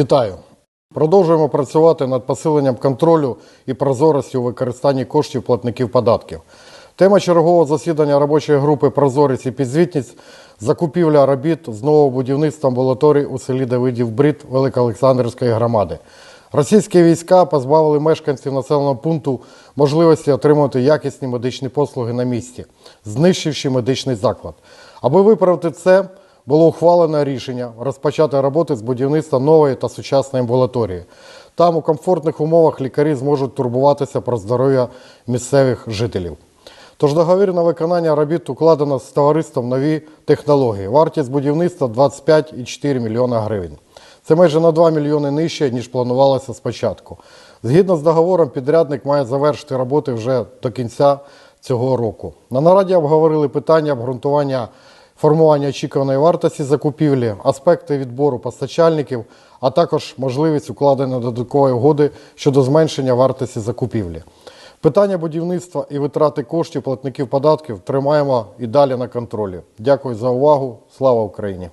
Вітаю! Продовжуємо працювати над посиленням контролю і прозорості у використанні коштів платників податків. Тема чергового засідання робочої групи Прозорість і підзвітність закупівля робіт з нового будівництва амбулаторій у селі Давидів Брід Великоолександрівської громади. Російські війська позбавили мешканців населеного пункту можливості отримувати якісні медичні послуги на місці, знищивши медичний заклад. Аби виправити це, було ухвалено рішення розпочати роботи з будівництва нової та сучасної амбулаторії. Там у комфортних умовах лікарі зможуть турбуватися про здоров'я місцевих жителів. Тож договір на виконання робіт укладено з товариством нові технології. Вартість будівництва 25,4 мільйона гривень. Це майже на 2 мільйони нижче, ніж планувалося спочатку. Згідно з договором, підрядник має завершити роботи вже до кінця цього року. На нараді обговорили питання обґрунтування формування очікуваної вартості закупівлі, аспекти відбору постачальників, а також можливість укладення додаткової угоди щодо зменшення вартості закупівлі. Питання будівництва і витрати коштів платників податків тримаємо і далі на контролі. Дякую за увагу. Слава Україні!